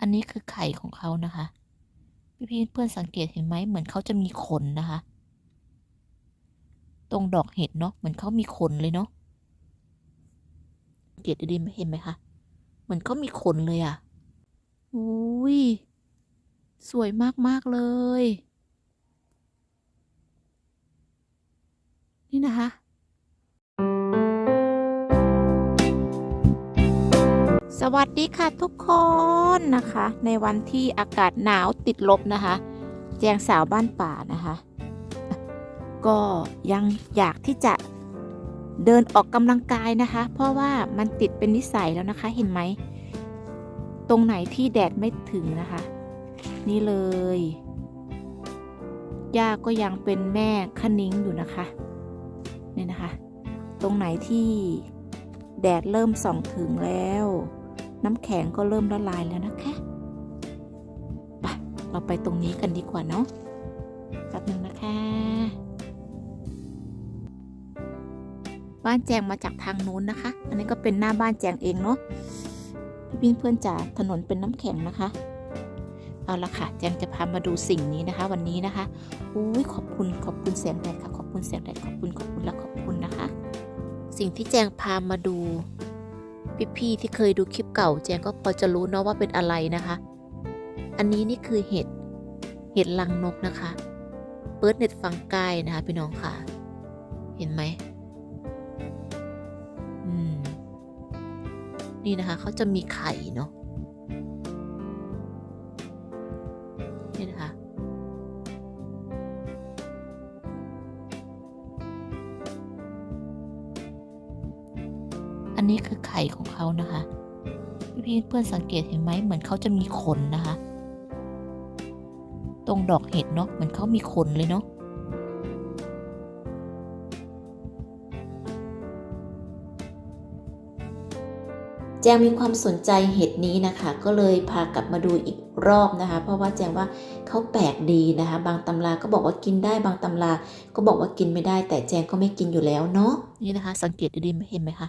อันนี้คือไข่ของเขานะคะ พี่พี่เพื่อนสังเกตเห็นไหมเหมือนเขาจะมีขนนะคะ ตรงดอกเห็ดเนาะเหมือนเขามีขนเลยเนาะสังเกตดีๆไม่เห็นไหมคะเหมือนเขามีขนเลยอะ่ะอุ้ยสวยมากๆเลย นี่นะคะ สวัสดีค่ะทุกคนนะคะ ในวันที่อากาศหนาวติดลบนะคะ แจงสาวบ้านป่านะคะ ก็ยังอยากที่จะเดินออกกำลังกายนะคะ เพราะว่ามันติดเป็นนิสัยแล้วนะคะเห็นไหม ตรงไหนที่แดดไม่ถึงนะคะ นี่เลยย่าก็ยังเป็นแม่คนิ้งอยู่นะคะนี่นะคะ ตรงไหนที่แดดเริ่มส่องถึงแล้ว น้ำแข็งก็เริ่มละลายแล้วนะคะไปเราไปตรงนี้กันดีกว่าเนาะแป๊บนึงนะคะ บ้านแจงมาจากทางนู้นนะคะ อันนี้ก็เป็นหน้าบ้านแจงเองเนาะพี่เพื่อนๆจ๋าถนนเป็นน้ำแข็งนะคะเอาละค่ะแจงจะพามาดูสิ่งนี้นะคะ วันนี้นะคะอุ้ยขอบคุณขอบคุณแสงแดดค่ะขอบคุณแสงแดดขอบคุณขอบคุณและขอบคุณนะคะ สิ่งที่แจงพามาดู พี่ๆที่เคยดูคลิปเก่าแจงก็พอจะรู้เนาะว่าเป็นอะไรนะคะ อันนี้นี่คือเห็ด เห็ดลังนกนะคะ เปิดเน็ตฟังกายนะคะพี่น้องค่ะ เห็นไหมอืม นี่นะคะเขาจะมีไข่เนาะ อันนี้คือไข่ของเขานะคะ พี่พีเพื่อนสังเกตเห็นไหมเหมือนเขาจะมีขนนะคะ ตรงดอกเห็ดเนาะเหมือนเขามีขนเลยเนาะแจงมีความสนใจเห็ดนี้นะคะ ก็เลยพากลับมาดูอีกรอบนะคะ เพราะว่าแจงว่าเขาแปลกดีนะคะ บางตำราก็บอกว่ากินได้บางตำราก็บอกว่ากินไม่ได้ แต่แจงก็ไม่กินอยู่แล้วเนาะนี่นะคะ สังเกตดีๆไม่เห็นไหมคะ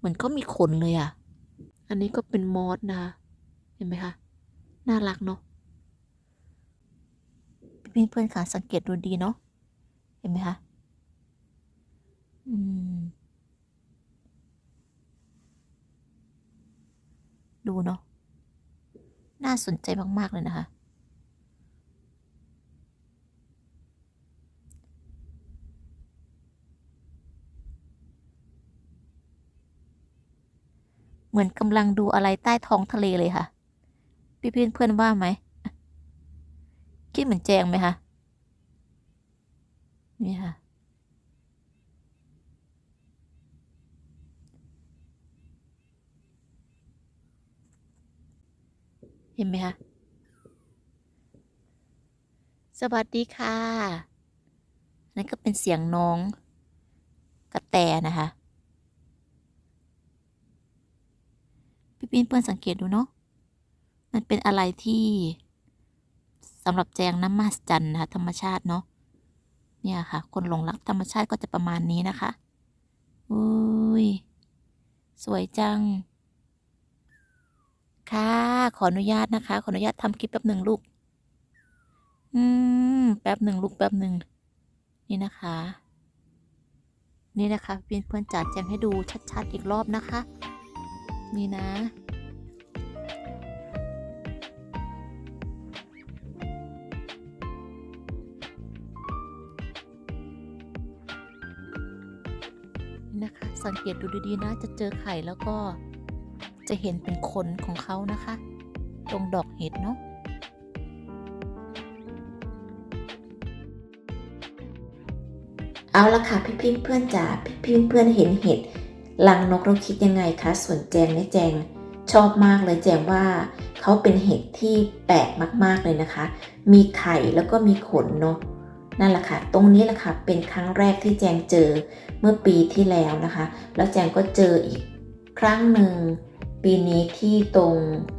เหมือนเขามีขนเลยอะ่ะ อันนี้ก็เป็นมอสนะคะ เห็นไหมคะ น่ารักเนาะเพื่อนๆค่ะสังเกตดูดีเนาะ เห็นไหมคะ อืม ดูเนาะ น่าสนใจมาก ๆ เลยนะคะ เหมือนกำลังดูอะไรใต้ท้องทะเลเลยค่ะ พี่เพื่อนเพื่อนว่าไหม คิดเหมือนแจงไหมคะนี่ค่ะ เห็นไหมคะ สวัสดีค่ะ นั่นก็เป็นเสียงน้องกระแตนะคะ ปีนเพื่อนสังเกตดูเนาะมันเป็นอะไรที่สำหรับแจงน้ำมาสจันนะคะธรรมชาติเนาะเนี่ยค่ะ คนหลงรักธรรมชาติก็จะประมาณนี้นะคะอุ้ยสวยจัง ค่ะ ขออนุญาตนะคะ ขออนุญาตทำคลิปแป๊บหนึ่งลูก อืม แป๊บหนึ่งลูกแป๊บหนึ่งนี่นะคะ นี่นะคะเพื่อนเพื่อนจัดแจงให้ดูชัดๆอีกรอบนะคะ นี่นะ นะคะ สังเกตดูดีๆนะ จะเจอไข่แล้วก็จะเห็นเป็นขนของเขานะคะ ตรงดอกเห็ดเนาะเอาละค่ะพี่พิมเพื่อนจ๋าพี่พิมเพื่อนเห็นเห็ด ลังนกเราคิดยังไงคะส่วนแจงเนี่ยแจงชอบมากเลยแจงว่าเขาเป็นเห็ดที่แปลกมากๆเลยนะคะ มีไข่แล้วก็มีขนเนาะนั่นแหละค่ะ ตรงนี้แหละค่ะเป็นครั้งแรกที่แจงเจอเมื่อปีที่แล้วนะคะ แล้วแจงก็เจออีกครั้งหนึ่งปีนี้ที่ตรง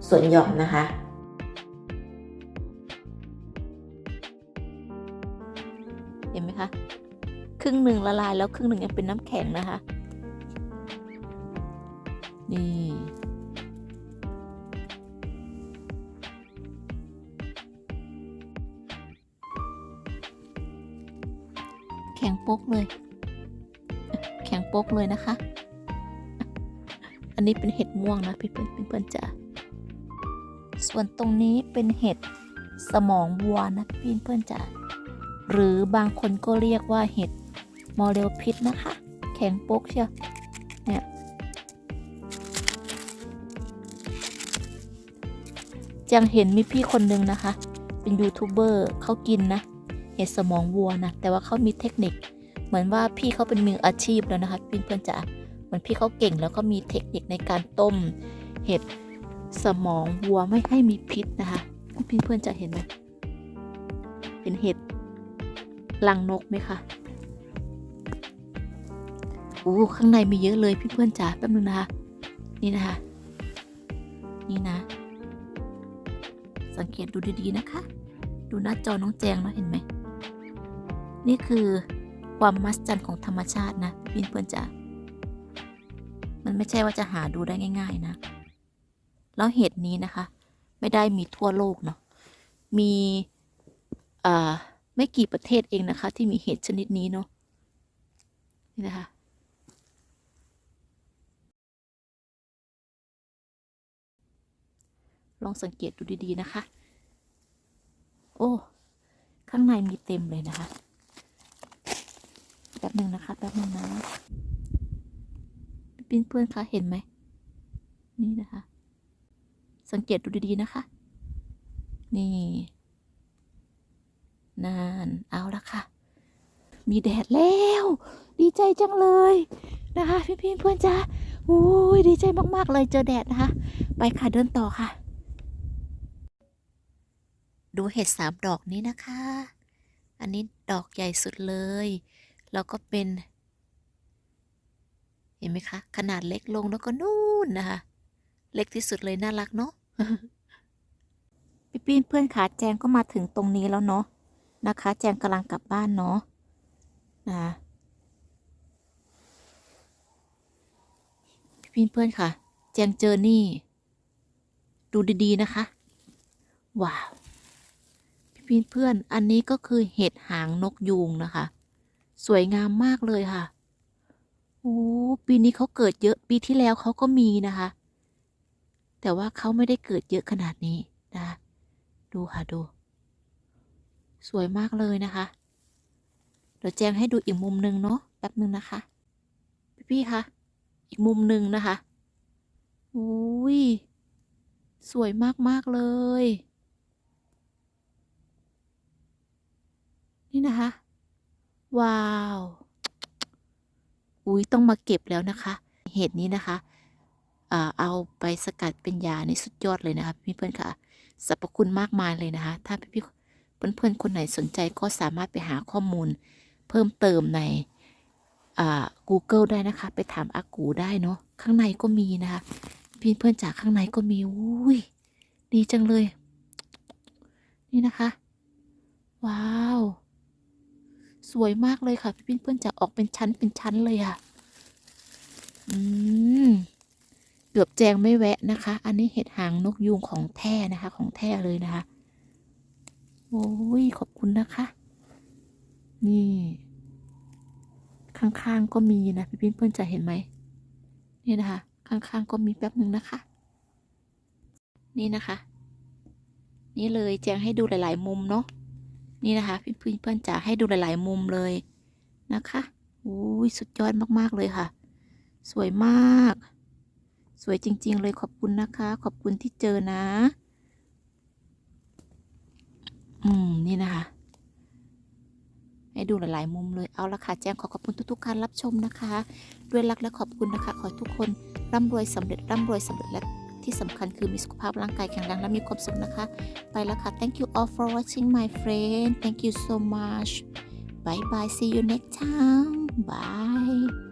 สวนหย่อมนะคะ เห็นไหมคะ ครึ่งหนึ่งละลายแล้วครึ่งหนึ่งยังเป็นน้ำแข็งนะคะ นี่ แข็งป๊กเลย แข็งป๊กเลยนะคะ อันนี้เป็นเห็ดม่วงนะเพื่อนเพื่อนจ้าส่วนตรงนี้เป็นเห็ดสมองวัวนะพี่เพื่อนจ้าหรือบางคนก็เรียกว่าเห็ดมอเรลพิษนะคะ แข็งป๊กเชียวเนี่ย จังเห็นมีพี่คนนึงนะคะ เป็นยูทูบเบอร์เขากินนะเห็ดสมองวัวนะแต่ว่าเขามีเทคนิค เหมือนว่าพี่เขาเป็นมืออาชีพแล้วนะคะเพื่อนๆจ๋าเหมือนพี่เขาเก่งแล้วก็มีเทคนิคในการต้ม เห็ดสมองวัวไม่ให้มีพิษนะคะเพื่อนๆจะเห็นไหมเห็นเห็ดลังนกไหมคะโอ้ข้างในมีเยอะเลยเพื่อนจ๋าแป๊บนึงนะคะ นี่นะคะ นี่นะ สังเกตดูดีๆนะคะ ดูหน้าจอน้องแจงนะเห็นไหม นี่คือความมหัศจรรย์ของธรรมชาตินะพี่เพื่อนจ๋ามันไม่ใช่ว่าจะหาดูได้ง่าย ๆนะ แล้วเห็ดนี้นะคะ ไม่ได้มีทั่วโลกเนาะ มีไม่กี่ประเทศเองนะคะ ที่มีเห็ดชนิดนี้เนาะ นี่นะคะ ลองสังเกตดูดีๆนะคะ โอ้ ข้างในมีเต็มเลยนะคะ แป๊บหนึ่งนะคะ แป๊บหนึ่งนะพี่เพื่อนๆคะเห็นไหม นี่นะคะ สังเกตดูดีๆนะคะ นี่ นาน เอาละค่ะ มีแดดแล้ว ดีใจจังเลยนะคะ พี่พี่เพื่อนจ้าอุ้ยดีใจมากๆเลยเจอแดดนะคะ ไปค่ะเดินต่อค่ะ ดูเห็ดสามดอกนี้นะคะ อันนี้ดอกใหญ่สุดเลย แล้วก็เป็น เห็นไหมคะ ขนาดเล็กลงแล้วก็นู่นนะคะ เล็กที่สุดเลยน่ารักเนาะพี่ปีนเพื่อนขาแจงก็มาถึงตรงนี้แล้วเนาะนะคะ แจงกำลังกลับบ้านเนาะนะพี่ปีนเพื่อนค่ะ แจงเจอนี่ ดูดีๆนะคะ ว้าว เพื่อนอันนี้ก็คือเห็ดหางนกยูงนะคะ สวยงามมากเลยค่ะ โอ้ปีนี้เขาเกิดเยอะปีที่แล้วเขาก็มีนะคะ แต่ว่าเขาไม่ได้เกิดเยอะขนาดนี้นะดูค่ะดู สวยมากเลยนะคะเดี๋ยวแจ้งให้ดูอีกมุมหนึ่งเนาะแป๊บหนึ่งนะคะพี่พี่ๆคะอีกมุมหนึ่งนะคะอุ้ยสวยมากๆเลย นี่นะคะ ว้าว อุ้ยต้องมาเก็บแล้วนะคะ เห็ดนี้นะคะ เอาไปสกัดเป็นยาในสุดยอดเลยนะคะพี่เพื่อนๆค่ะสรรพคุณมากมายเลยนะคะ ถ้าพี่ๆเพื่อนๆคนไหนสนใจก็สามารถไปหาข้อมูล เพิ่มเติมใน Google ได้นะคะ ไปถามอากูได้เนาะข้างในก็มีนะคะ พี่เพื่อนๆจากข้างในก็มีอุ้ยดีจังเลย นี่นะคะ ว้าว สวยมากเลยค่ะ พี่เพื่อนๆจะออกเป็นชั้นเป็นชั้นเลยอะ อืม เกือบแจงไม่แวะนะคะ อันนี้เห็ดหางนกยูงของแท้นะคะ ของแท้เลยนะคะ โอ้ยขอบคุณนะคะ นี่ ข้างๆก็มีนะ พี่เพื่อนๆจะเห็นไหมนี่นะคะ ข้างๆก็มีแป๊บหนึ่งนะคะ นี่นะคะ นี่เลยแจงให้ดูหลาย ๆ มุมเนาะ นี่นะคะพี่เพื่อนๆจะให้ดูหลาย ๆ มุมเลยนะคะอุ้ยสุดยอดมาก ๆ เลยค่ะ สวยมาก สวยจริง ๆ เลยขอบคุณนะคะ ขอบคุณที่เจอนะ อืม นี่นะคะ ให้ดูหลาย ๆ มุมเลย เอาละค่ะ แจ้งขอขอบคุณทุก ๆ การรับชมนะคะ ด้วยรักและขอบคุณนะคะ ขอทุกคนร่ำรวยสำเร็จร่ำรวยสำเร็จและ ที่สำคัญคือมีสุขภาพร่างกายแข็งแรงและมีความสุขนะคะ ไปแล้วค่ะ thank you all for watching my friend thank you so much bye bye see you next time bye